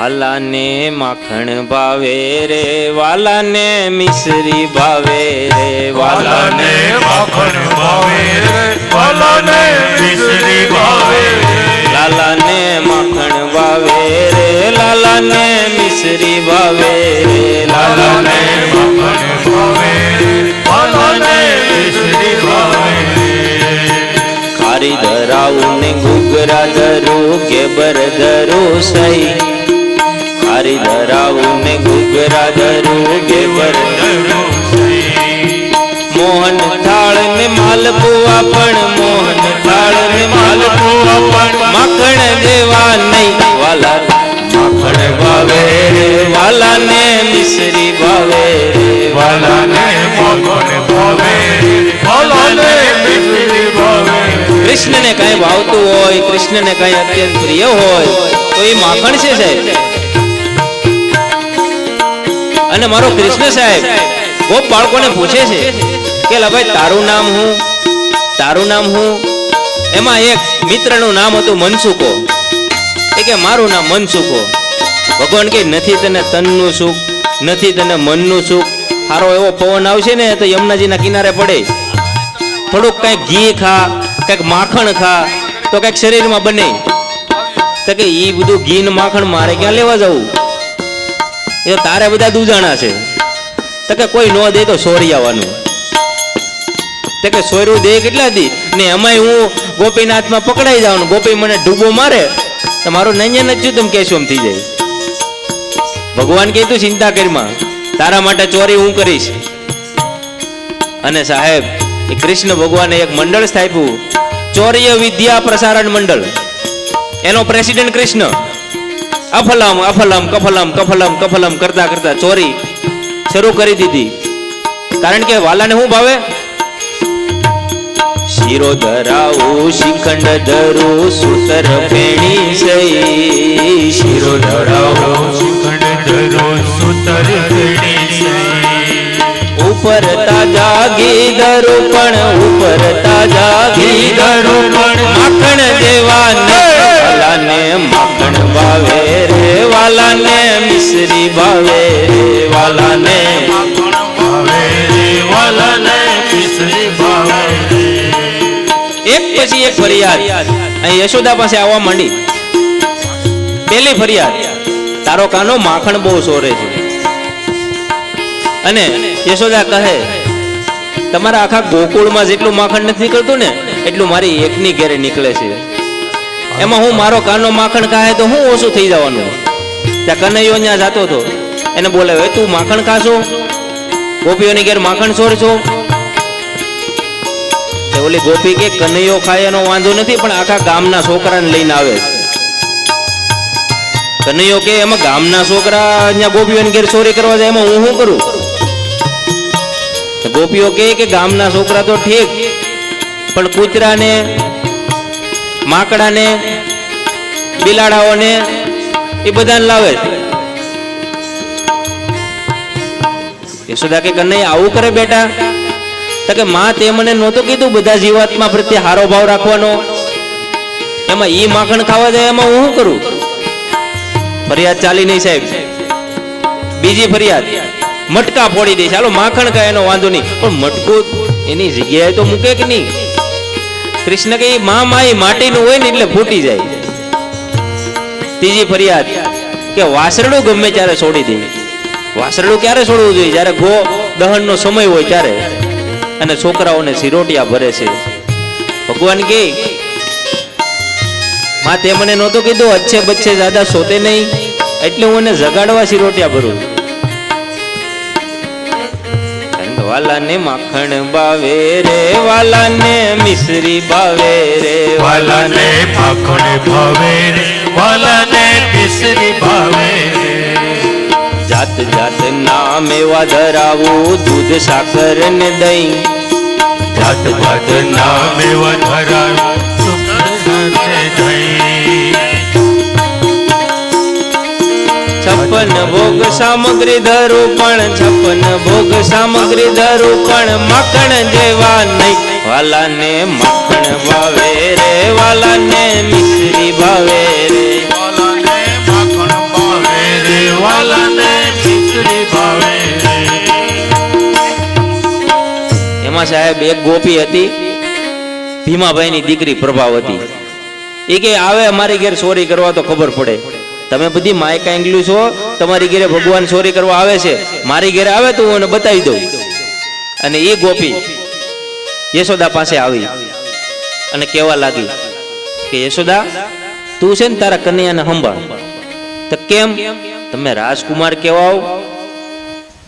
વાલાને માખણ ભાવે રે, વાલાને મિશ્રી ભાવે રે, વાલાને માખણ ભાવે રે, વાલાને મિશ્રી ભાવે લાલાને માખણ ભાવે રે, લાલાને મિશ્રી ભાવે રે, લાલાને માખણ ભાવે વાલાને મિશ્રી ભાવે રે. ખારી ધરાવું ને ઘૂઘરા ધરું કેબર ધરું સહી. ખારી ધરાવું ને ધરું કેબર મોહન થાળ ને માલપુઆ પણ મોહન થાળ ને માલપુઆ પણ. માખણ દેવા નહીં વાલા માખણ ભાવે વાલા ને મિશ્રી ભાવે વાલા ને માખણ ભાવે વાલા ને મિશ્રી ભાવે કૃષ્ણને કઈ ભાવતું હોય કૃષ્ણને કઈ અત્યંત પ્રિય હોય તો એ માખણ છે સાહેબ. અને મારો કૃષ્ણ સાહેબ, બહુ બાળકોને પૂછે છે કે ભાઈ, તારું નામ હું? તારું નામ હું? એમાં એક મિત્રનું નામ હતું મનસુકો એ કે, મારું નામ મનસુકો ભગવાન કે, નથી તને તનનું સુખ, નથી તને મનનું સુખ. સારો એવો પવન આવશે ને, તો યમુનાજીના કિનારે પડે. થોડુંક કંઈક ઘી ખા, કંઈક માખણ ખા, તો કંઈક શરીરમાં બને. તો કે એ બધું ઘી ને માખણ મારે ક્યાં લેવા જવું? એ તારે બધા દુજાણા છે. તો કે કોઈ નો દે તો સોરી આવવાનું. તે કે સોયરું દે કેટલા દી? ને એમાંય હું ગોપીનાથમાં પકડાઈ જવાનું ગોપી મને ડૂબો મારે, તો મારું નંજન જ તમે કહેશો એમ થઈ જાય. ભગવાન કે તું ચિંતા કરીમાં તારા માટે ચોરી હું કરીશ. અને સાહેબ, એ કૃષ્ણ ભગવાને એક મંડળ સ્થાપ્યું. ચોર્ય વિદ્યા પ્રસારણ મંડળ. એનો પ્રેસિડેન્ટ કૃષ્ણ. અફલમ અફલમ કફલમ કફલમ કફલમ કરતા કરતા ચોરી શરૂ કરી દીધી. કારણ કે વાલાને શું ભાવે? શીરો ધરાવું શિખંડ ધરું સુતર ફેણી સઈ શીરો ધરાવો શિખંડ ધરો સુતર ફેણી ઉપર તાજા ઘી ધરું પણ ઉપર તાજા ઘી ધરું પણ માખણ દેવા ને માખણ ભાવે રે વાલાને, મિશ્રી ભાવે રે વાલાને. ભાવે એક પછી એક ફરિયાદ. અહીં યશોદા પાસે આવવા માંડી. પેલી ફરિયાદ, તારો કાનો માખણ બહુ સોરે છે. અને યશોદા કહે, તમારા આખા ગોકુળમાં જેટલું માખણ નથી નીકળતું ને, એટલું મારી એકની ઘેરે નીકળે છે. એમાં હું મારો કાનો માખણ ખાય તો હું ઓછું થઈ જવાનું. ત્યાં કનૈયો ત્યાં જતો હતો. એને બોલે હવે તું માખણ ખાશો? ગોપીઓની ઘેર માખણ છોડશો? ઓલી ગોપી કે, કનૈયો ખાય એનો વાંધો નથી, પણ આખા ગામના છોકરાને લઈને આવે. કનૈયો કે, એમાં ગામના છોકરા અહીંયા ગોપીઓની ઘેર ચોરી કરવા જાય, એમાં હું શું કરું? ગોપીઓ કે ગામના છોકરા તો ઠીક, પણ કૂતરાને માકડાને, બિલાડાઓને એ બધાને લાવે યશોદા કે કનૈયા આવું કરે બેટા? તો કે માં તે મને નહોતું કીધું બધા જીવાત્મા પ્રત્યે હારો ભાવ રાખવાનો. એમાં ઈ માખણ ખાવા જાય, એમાં હું શું કરું? ફરિયાદ ચાલી નહીં સાહેબ. બીજી ફરિયાદ. મટકા ફોડી દે ચાલો માખણ ખાય એનો વાંધો નહીં. પણ મટકું એની જગ્યાએ તો મૂકે કે નહીં? કૃષ્ણ કે મા માય માટીનું હોય ને એટલે ફૂટી જાય. ત્રીજી ફરિયાદ કે વાસરડું ગમે ત્યારે છોડી દે. વાસરડું ક્યારે છોડવું જોઈએ? જ્યારે ગો દહનનો સમય હોય ત્યારે. અને છોકરાઓને સિરોટિયા ભરે છે. ભગવાન કે માં તે મને નહોતું કીધું, અચ્છે બચ્છે દાદા સોતે નહીં. એટલે હું એને જગાડવા સિરોટિયા ભરું. વાલાને માખણ બાવે રે, વાલાને મિશ્રી ભાવે રે, વાલાને માખણ ભાવે રે, વાલાને મિશ્રી ભાવે જાત જાત ના મેવા ધરાવું, દૂધ સાકર ને દહીં. જાત જાત ના મેવા સામગ્રી ધરું પણ છપન ભોગ સામગ્રી ધરું પણ મખણ જેવા નહીં. વાલાને મખણ ભાવે ભાવે રે. વાલાને મખણ મિશ્રી ભાવે રે. એમાં સાહેબ એક ગોપી હતી ભીમાભાઈની દીકરી પ્રભાવ હતી એ કે આવે અમારી ઘેર ચોરી કરવા તો ખબર પડે. તમે બધી માયકા એંગલું છો, તમારી ઘેરે ભગવાન ચોરી કરવા આવે છે, મારી ઘેરે આવે તો હું એને બતાવી દઉં. અને એ ગોપી યશોદા પાસે આવી અને કહેવા લાગી કે, યશોદા, તું છે ને તારા કન્યાને સંભાળ. તો કેમ તમે રાજકુમાર કહેવાઓ?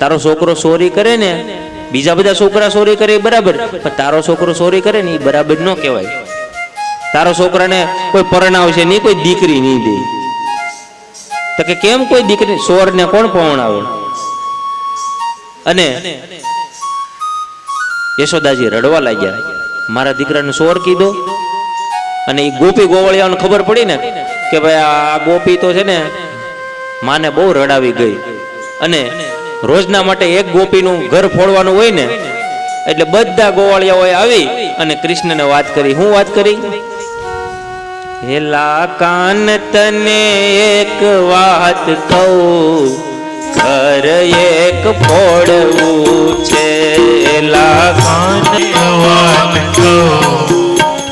તારો છોકરો ચોરી કરે ને, બીજા બધા છોકરા ચોરી કરે બરાબર, પણ તારો છોકરો ચોરી કરે ને એ બરાબર ન કહેવાય. તારો છોકરાને કોઈ પરણાવશે નહીં કોઈ દીકરી નહીં દે. તો કે કેમ કોઈ દીકરી સોરને કોણ પરણાવે અને યશોદાજી રડવા લાગ્યા. મારા દીકરાને સોર કીધો. અને એ ગોપી ગોવળિયાને ખબર પડી ને કે ભાઈ આ ગોપી તો છે ને માને બહુ રડાવી ગઈ. અને રોજના માટે એક ગોપીનું ઘર ફોડવાનું હોય ને, એટલે બધા ગોવાળિયાઓએ આવી અને કૃષ્ણને વાત કરી. હું વાત કરી? હેલા કાન તને એક વાત કહું. ઘર એક ફોડવું છે. હેલા વાત કહું.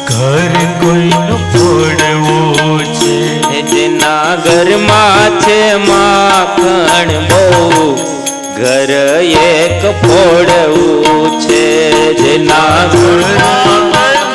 ઘર કોઈનું ફોડવું છે. જેના ઘરમાં છે માખણ બહુ. ઘર એક ફોડવું છે. જેના ઘરમાં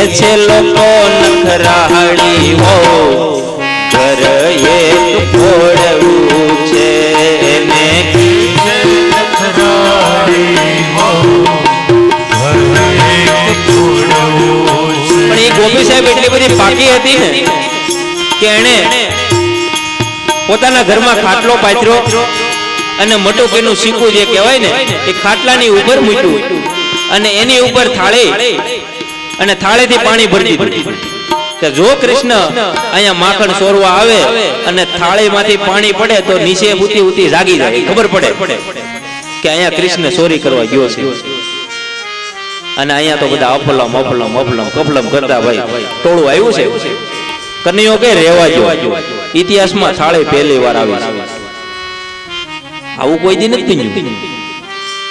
કે છે લોકો નખરાહડી હો ઘર એક ફોડવું છે એને. એ ગોપી સાહેબ એટલી બધી પાકી હતી ને કે એણે પોતાના ઘરમાં ખાટલો પાથર્યો અને મટુકીનું શીકું જે કહેવાય ને, એ ખાટલાની ઉપર મૂક્યું. અને એની ઉપર થાળી અને થાળીથી પાણી ભરી દીધું. કે જો કૃષ્ણ અહીંયા માખણ સોરવા આવે અને થાળીમાંથી પાણી પડે તો નીચે ઉતી ઉતી જાગી જાય. ખબર પડે કે અહીંયા કૃષ્ણ ચોરી કરવા ગયો છે. અને અહીંયા તો બધા અફલમ અફલમ અફલમ કફલમ કરતા ભાઈ. ટોળું આવ્યું છે. કનૈયો કે રહેવા જો ઇતિહાસમાં થાળે પહેલી વાર આવી છે. આવું કોઈ દી નથી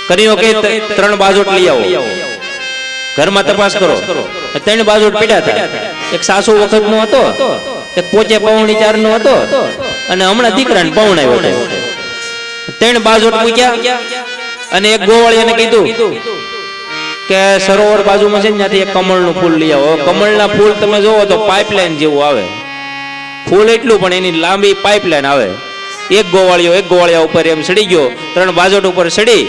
કનૈયો કે ત્રણ બાજોટ લઈ આવો. ઘરમાં તપાસ કરો. ત્રણ બાજુ પીડા હતા એક સાસુ વખત નો હતો, એક પોચે પૌણી ચાર નો હતો, અને હમણાં દીકરાને પૌણાયો હતો. ત્રણ બાજુ મૂક્યા, અને એક ગોવાળિયાને કીધું કે સરોવર બાજુમાં છે ત્યાંથી એક કમળનું ફૂલ લઈ આવો. કમળના ફૂલ તમે જોવો તો પાઇપલાઇન જેવું આવે. ફૂલ એટલું, પણ એની લાંબી પાઇપલાઇન આવે. એક ગોવાળિયો એક ગોવાળિયા ઉપર એમ સડી ગયો, ત્રણ બાજોટ ઉપર સડી,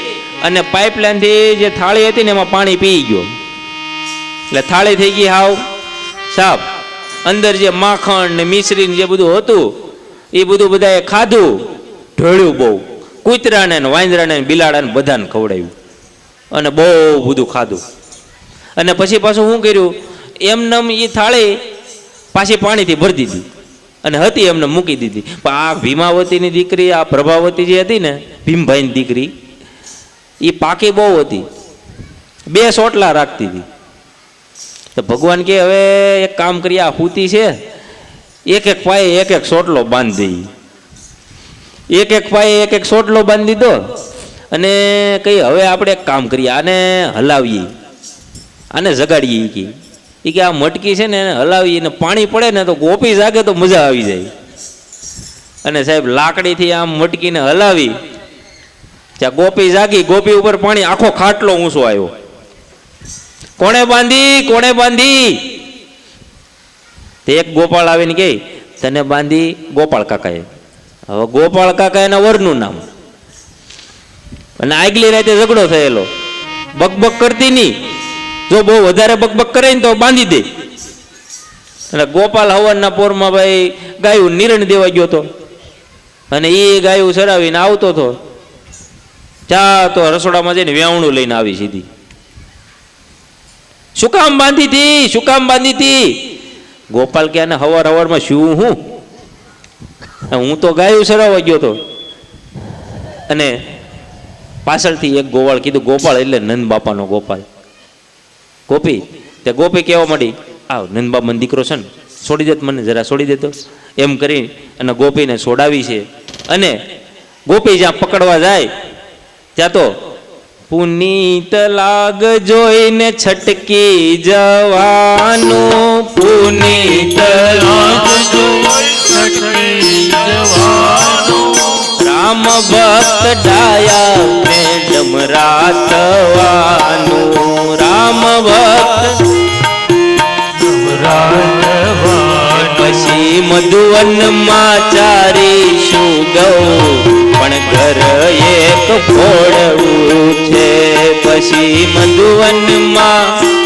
અને પાઇપલાઇનથી જે થાળી હતી ને એમાં પાણી પી ગયો. એટલે થાળી થઈ ગઈ હાવ. સાફ અંદર જે માખણ ને મિશ્રી જે બધું હતું, એ બધું બધાએ ખાધું, ઢોળ્યું બહુ. કૂતરાને ને વાંદરાને બિલાડાને બધાને ખવડાવ્યું. અને બહુ બધું ખાધું. અને પછી પાછું શું કર્યું? એમનેમ એ થાળી પાછી પાણીથી ભરી દીધી. અને હતી એમને મૂકી દીધી. પણ આ ભીમાવતીની દીકરી, આ પ્રભાવતી જે હતી ને, ભીમભાઈની દીકરી એ પાકી બહુ હતી. બે સોટલા રાખતી હતી. તો ભગવાન કે, હવે એક કામ કરીએ આ હુતી છે. એક એક પાયે એક એક સોટલો બાંધી. એક એક પાયે એક એક સોટલો બાંધી દીધો અને કઈ હવે આપણે એક કામ કરીએ, આને હલાવીએ. આને જગાડીએ કે. એ કે, આ મટકી છે ને, એને હલાવીએ ને પાણી પડે ને, તો ગોપી જાગે તો મજા આવી જાય. અને સાહેબ, લાકડીથી આમ મટકીને હલાવી. ત્યાં ગોપી જાગી, ગોપી ઉપર પાણી આખો ખાટલો ઊંચો આવ્યો. કોણે બાંધી કોણે બાંધી? એક ગોપાળ આવીને કે તને બાંધી ગોપાળ કાકાએ. હવે ગોપાળ કાકા એના વરનું નામ. અને આગલી રાતે ઝઘડો થયેલો. બકબક કરતી નહીં. જો બહુ વધારે બકબક કરે ને તો બાંધી દે. અને ગોપાલ હવનના પોરમાં ભાઈ ગાયું નિરણ દેવા ગયો તો. અને એ ગાયું ચરાવીને આવતો હતો ચા તો રસોડામાં જઈને વ્યાવણું લઈને આવી સીધી. શું કામ બાંધી હતી શું કામ બાંધી હતી ગોપાલ કે આને હવાર હવારમાં શું હું? હું તો ગાયું સરાવા ગયો તો. અને પાછળથી એક ગોવાળ કીધું ગોપાળ એટલે નંદ બાપાનો ગોપાલ. ગોપી, તે ગોપી કહેવા માંડી, આવ નંદબાબાનો દીકરો છે ને, છોડી દેત મને, જરા છોડી દેતો. એમ કરી અને ગોપીને છોડાવી છે. અને ગોપી જ્યાં પકડવા જાય, ત્યાં તો પુનીત લાગ જોઈને છટકી જવાનું. પુનીત લાગ રામ ભક્ત ડાયા ને રાતવાનું. રામ ભક્ત પછી મધુવનમાં ચારીશું ગૌ. પણ ઘર એક ફોડવું છે. પછી મધુવનમાં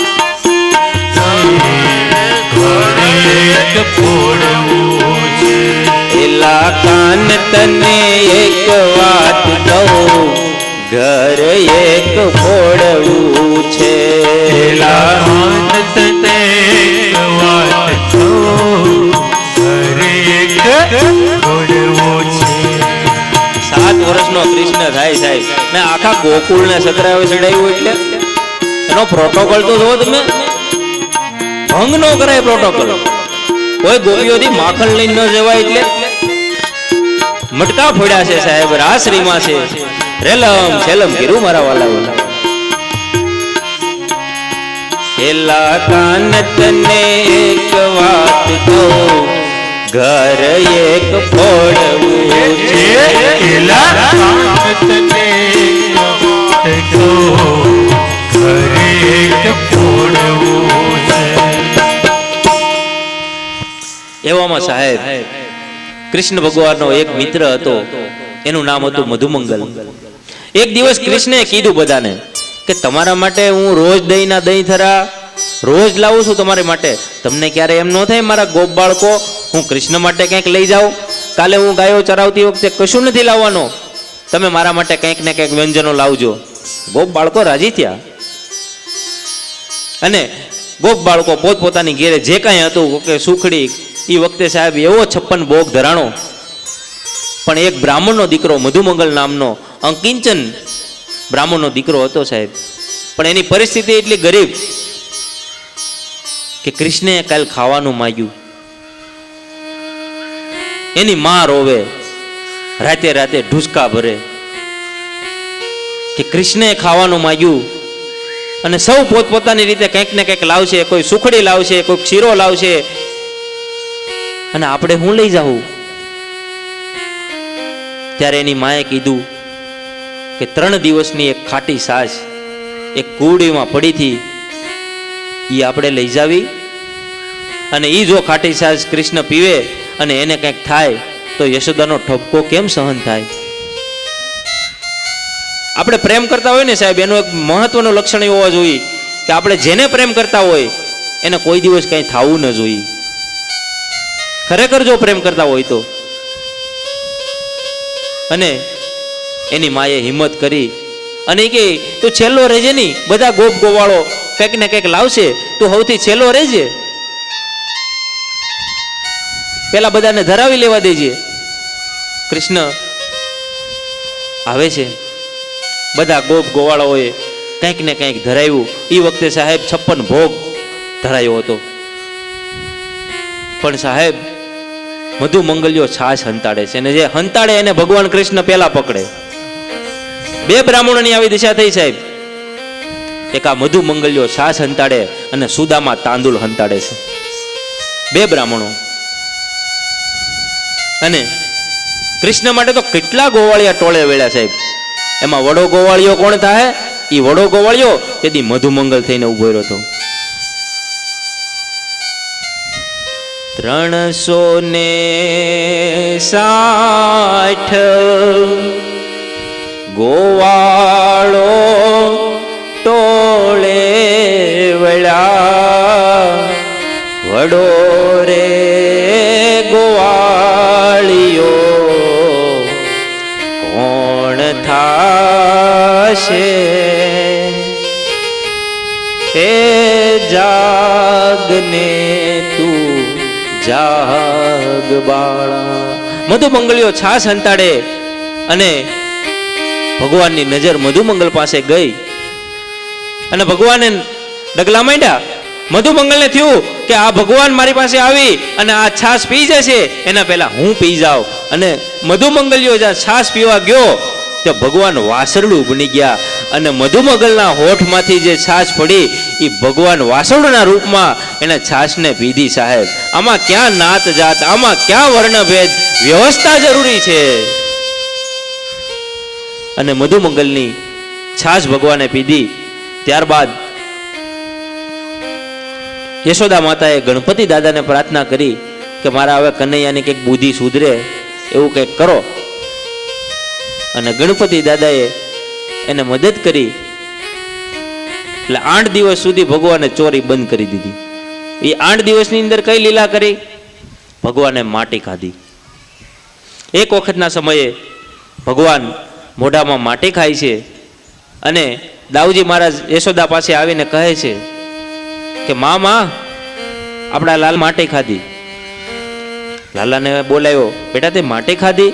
એલા કાન તને એક વાત કહું. ઘર એક ફોડવું છે. એલા સાત વર્ષનો કૃષ્ણ થાય સાહેબ. મેં આખા ગોકુળને સતરાવે ચડાવ્યું એટલે? એનો પ્રોટોકોલ તો જુઓ તમે. ભંગ નો કરાય પ્રોટોકોલ કોઈ ગોપીઓથી માખણ લઈને ન જવાય એટલે? મટકા ફોડ્યા છે સાહેબ, રાસરીમાં છે. રેલમ છેલમ કીરું મારા વાલા એલા કાન તને એક વાત કહું. ઘર એક ફોડવું છે. એવામાં સાહેબ, કૃષ્ણ ભગવાનનો એક મિત્ર હતો. એનું નામ હતું મધુમંગલ. એક દિવસ કૃષ્ણે કીધું બધાને કે તમારા માટે હું રોજ દહીંના દહીં થરા રોજ લાવું છું તમારી માટે. તમને ક્યારે એમ ન થાય મારા ગોપ બાળકો હું કૃષ્ણ માટે કંઈક લઈ જાઉં. કાલે હું ગાયો ચરાવતી વખતે કશું નથી લાવવાનો. તમે મારા માટે કંઈક ને કંઈક વ્યંજનો લાવજો. ગોપ બાળકો રાજી થયા. અને ગોપ બાળકો પોતપોતાની ઘેરે જે કાંઈ હતું કે સુખડી એ વખતે સાહેબ એવો છપ્પન ભોગ ધરાણો. પણ એક બ્રાહ્મણનો દીકરો, મધુમંગલ નામનો, અંકિંચન બ્રાહ્મણનો દીકરો હતો સાહેબ. પણ એની પરિસ્થિતિ એટલી ગરીબ કે કૃષ્ણે કાલ ખાવાનું માંગ્યું. એની માં રોવે. રાતે રાતે ઢુસકા ભરે. કે કૃષ્ણે ખાવાનું માંગ્યું. અને સૌ પોતપોતાની રીતે કંઈક ને કંઈક લાવશે, કોઈ સુખડી લાવશે, કોઈ શીરો લાવશે. અને આપણે હું લઈ જાઉં? ત્યારે એની માએ કીધું કે ત્રણ દિવસની એક ખાટી સાસ, એક કુડીમાં પડીથી એ આપણે લઈ જાવી. અને એ જો ખાટી સાસ કૃષ્ણ પીવે અને એને કંઈક થાય તો યશોદાનો ઠપકો કેમ સહન થાય? આપણે પ્રેમ કરતા હોય ને સાહેબ, એનું એક મહત્વનું લક્ષણ એવું હોવા જોઈએ કે આપણે જેને પ્રેમ કરતા હોય, એને કોઈ દિવસ કંઈ થવું ન જોઈએ. ખરેખર જો પ્રેમ કરતા હોય તો. અને એની માએ હિંમત કરી અને કે તું છેલ્લો રહેજે નહીં, બધા ગોપ ગોવાળો કંઈક ને કંઈક લાવશે, તું સૌથી છેલ્લો રહેજે. પેલા બધાને ધરાવી લેવા દેજે. કૃષ્ણ, આવે છે. બધા ગોપ ગોવાળાઓએ કંઈક ને કંઈક ધરાવ્યું. એ વખતે સાહેબ છપ્પન ભોગ ધરાયો હતો. પણ સાહેબ મધુ મંગલ્યો છાશ હંતાડે છે અને જે હંતાડે એને ભગવાન કૃષ્ણ પેલા પકડે. બે બ્રાહ્મણોની આવી દિશા થઈ સાહેબ. એક આ મધુ મંગલ્યો છાશ હંતાડે અને સુદામાં તાંદુલ હંતાડે છે. બે બ્રાહ્મણો અને કૃષ્ણ માટે તો કેટલા ગોવાળિયા ટોળે વેળ્યા સાહેબ? એમાં વડો ગોવાળિયો કોણ થાય એ વડો ગોવાળિયો તેથી મધુમંગલ થઈને ઊભો રહ્યો હતો. ત્રણસો ને સાઠ ગોવાળો બાળા. મધુમંગલીઓ છાસ અને ભગવાનની નજર મધુમંગલ પાસે ગઈ. અને ભગવાને ડગલા માંડ્યા. મધુમંગલને થયું કે આ ભગવાન મારી પાસે આવી અને આ છાસ પી જશે. એના પહેલા હું પી જાઉં. અને મધુમંગલીઓ જ્યાં છાસ પીવા ગયો, ત્યાં ભગવાન વાસરડું બની ગયા. અને મધુમંગલના હોઠમાંથી જે છાશ પડી એ ભગવાન વાસણના રૂપમાં એને છાશને પીધી સાહેબ. આમાં ક્યાં નાત જાત, આમાં ક્યાં વર્ણભેદ? વ્યવસ્થા જરૂરી છે. અને મધુમંગલની છાશ ભગવાને પીધી. ત્યારબાદ યશોદા માતાએ ગણપતિ દાદાને પ્રાર્થના કરી કે મારા હવે કનૈયાની કંઈક બુદ્ધિ સુધરે, એવું કંઈક કરો. અને ગણપતિ દાદાએ એને મદદ કરી એટલે આઠ દિવસ સુધી ભગવાને ચોરી બંધ કરી દીધી. એ આઠ દિવસની અંદર કઈ લીલા કરી? ભગવાને માટી ખાધી. એક વખતના સમયે ભગવાન મોઢામાં માટી ખાય છે અને દાઉજી મહારાજ યશોદા પાસે આવીને કહે છે કે મા મા આપણા લાલ માટી ખાધી. લાલાને બોલાવ્યો બેટા, તે માટી ખાધી?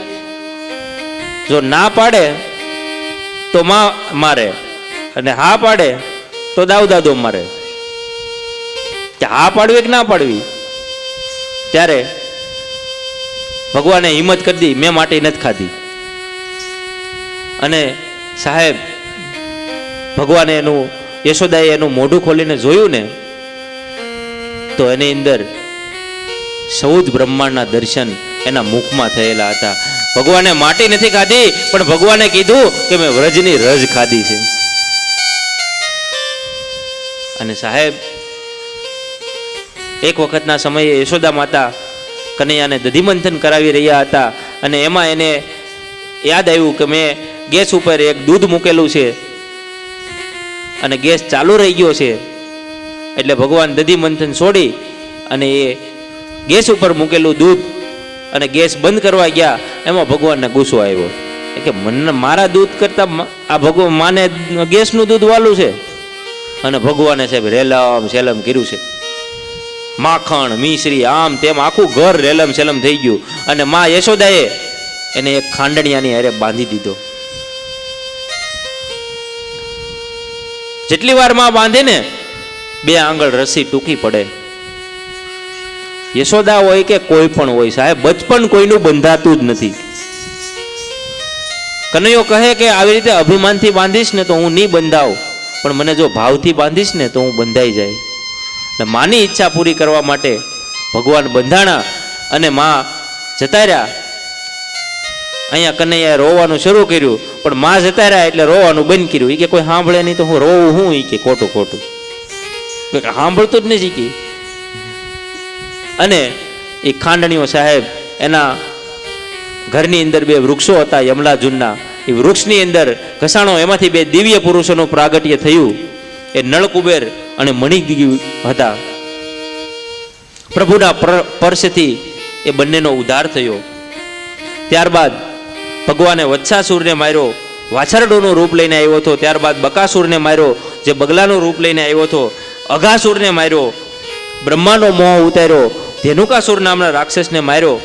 જો ના પાડે તો માં મારે અને હા પાડે તો દાવ દાદો મારે. કે હા પાડવી કે ના પાડવી? ત્યારે ભગવાને હિંમત કરી દી, મેં માટી નથી ખાધી. અને સાહેબ, ભગવાને એનું, યશોદાએ એનું મોઢું ખોલીને જોયું ને, તો એની અંદર સૌદ બ્રહ્માંડના દર્શન એના મુખમાં થયેલા હતા. ભગવાને માટી નથી ખાધી, પણ ભગવાને કીધું કે મેં વ્રજની રજ ખાધી છે. અને સાહેબ, એક વખતના સમયે યશોદા માતા કનૈયાને દધિમંથન કરાવી રહ્યા હતા અને એમાં એને યાદ આવ્યું કે મેં ગેસ ઉપર એક દૂધ મૂકેલું છે અને ગેસ ચાલુ રહી ગયો છે. એટલે ભગવાન દધિમંથન છોડી અને એ ગેસ ઉપર મૂકેલું દૂધ અને ગેસ બંધ કરવા ગયા. એમાં ભગવાનને ગુસ્સો આવ્યો. કે મને મારા દૂધ કરતાં આ ભગવાન માને ગેસનું દૂધ વાલું છે? અને ભગવાને સાહેબ રેલમ સેલમ કર્યું છે. માખણ, મિશ્રી, આમ તેમ આખું ઘર રેલમ સેલમ થઈ ગયું. અને મા યશોદાએ એને એક ખાંડણિયાની હારે બાંધી દીધો. જેટલી વારમાં બાંધે ને, બે આંગળ રસી ટૂંકી પડે. યશોદા હોય કે કોઈ પણ હોય સાહેબ બચપન કોઈનું બંધાતું જ નથી. કનૈયો કહે કે આવી રીતે અભિમાનથી બાંધીશ ને તો હું નહીં બંધાવ. પણ મને જો ભાવથી બાંધીશ ને તો હું બંધાઈ જાય. અને માની ઈચ્છા પૂરી કરવા માટે ભગવાન બંધાણા અને માં જતા રહ્યા અહીંયા કનૈયાએ રોવાનું શરૂ કર્યું, પણ માં જતા રહ્યા એટલે રોવાનું બંધ કર્યું. એ કે કોઈ સાંભળે નહીં તો હું રોવું હું? એ કે ખોટું ખોટું. સાંભળતું જ નથી કે. અને એ ખાંડણીઓ સાહેબ એના ઘરની અંદર બે વૃક્ષો હતા યમલાજુનના એ વૃક્ષની અંદર ઘસાણો, એમાંથી બે દિવ્ય પુરુષોનું પ્રાગટ્ય થયું. એ નળકુબેર અને મણિગી હતા. પ્રભુના પરસથી એ બંનેનો ઉદ્ધાર થયો. ત્યારબાદ ભગવાને વત્સાસુરને માર્યો, વાછરડોનું રૂપ લઈને આવ્યો હતો. ત્યારબાદ બકાસુરને માર્યો, જે બગલાનું રૂપ લઈને આવ્યો હતો. અઘાસુરને માર્યો, બ્રહ્માનો મોહ ઉતાર્યો. ધેનુકાસુર નામના રાક્ષસને માર્યો.